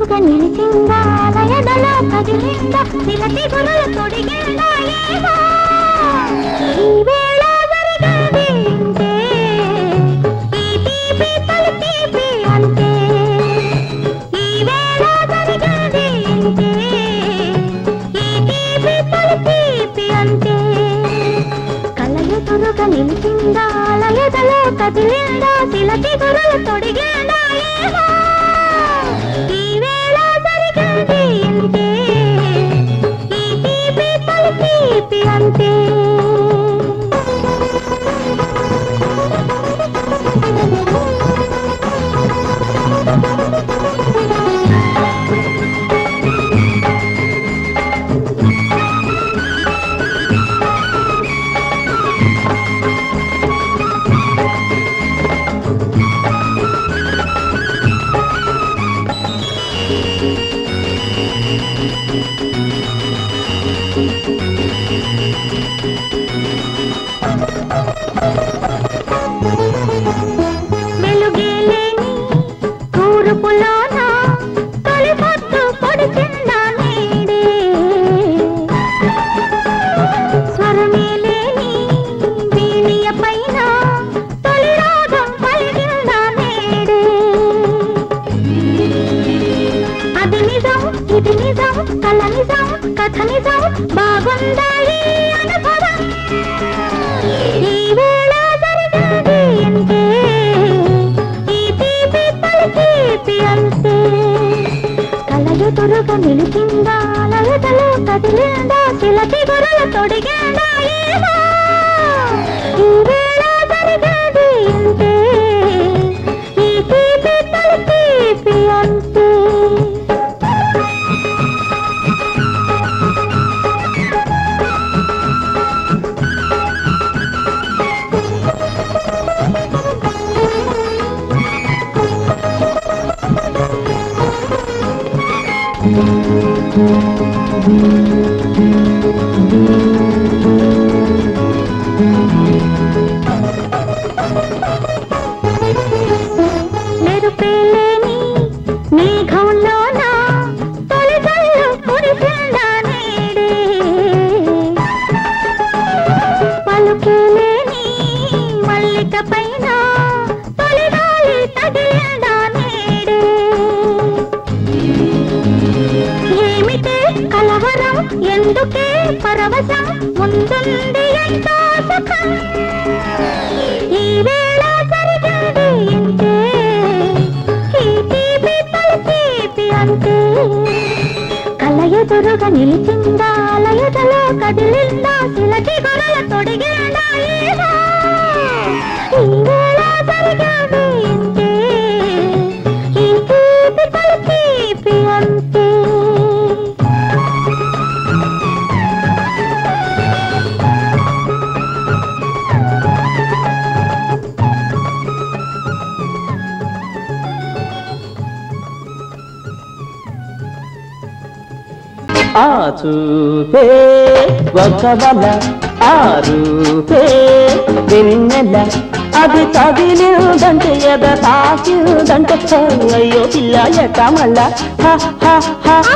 నిలిచిందా? లయదలో కదిలిందా తిలటి గురుల తొడిగిందా ఏమో? ఈ వేళ జరిగేది ఈ తీపి తీపి అంతే. ఈ వేళ జరిగేది ఈ తీపి తీపి అంతే. నిలిచిందా? లయదలో కదిలిందా తిలటి గురుల తొడిగిందా Thank you. ఖనిజం నిజం అనుభవం. ఈ వేళ జరిగేది ఇంతే ఈ తీపి తీపి అంతే. కలయుతురుగా నిలిచిందా లలితలో కదిలిందా శిలకి గురుల తొడిగిందా ఏమో Thank you. అందుకే పరవశం ముందుంది ఎంతో సుఖం. ఈ వేళ జరిగింది ఇంతే. ఈ తీపి తొలి తీపి అంతే. కలయదురుగా నిలిచిందా లయదలో కదిలిందా శిలకి గొడవ తొడిగి ఆ చూపే ఒక వల ఆ రూపే వెన్నెల అది తగిలిందంటే ఎద తాకిందంటే అయ్యో పిల్ల ఎట్ట మళ్ళా హ, హ, హ.